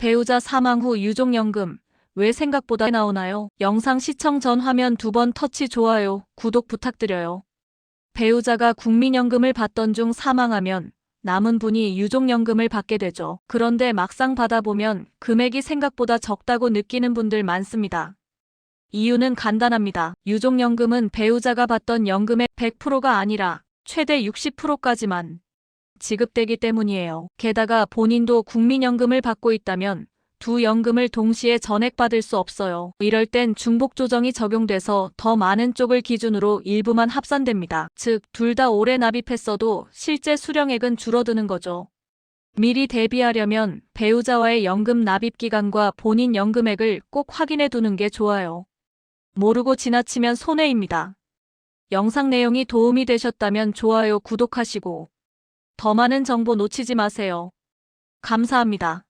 배우자 사망 후 유족연금 왜 생각보다 나오나요? 영상 시청 전 화면 두 번 터치 좋아요, 구독 부탁드려요. 배우자가 국민연금을 받던 중 사망하면 남은 분이 유족연금을 받게 되죠. 그런데 막상 받아보면 금액이 생각보다 적다고 느끼는 분들 많습니다. 이유는 간단합니다. 유족연금은 배우자가 받던 연금의 100%가 아니라 최대 60%까지만 지급되기 때문이에요. 게다가 본인도 국민연금을 받고 있다면 두 연금을 동시에 전액받을 수 없어요. 이럴 땐 중복 조정이 적용돼서 더 많은 쪽을 기준으로 일부만 합산됩니다. 즉, 둘 다 오래 납입했어도 실제 수령액은 줄어드는 거죠. 미리 대비하려면 배우자와의 연금 납입 기간과 본인 연금액을 꼭 확인해 두는 게 좋아요. 모르고 지나치면 손해입니다. 영상 내용이 도움이 되셨다면 좋아요, 구독하시고 더 많은 정보 놓치지 마세요. 감사합니다.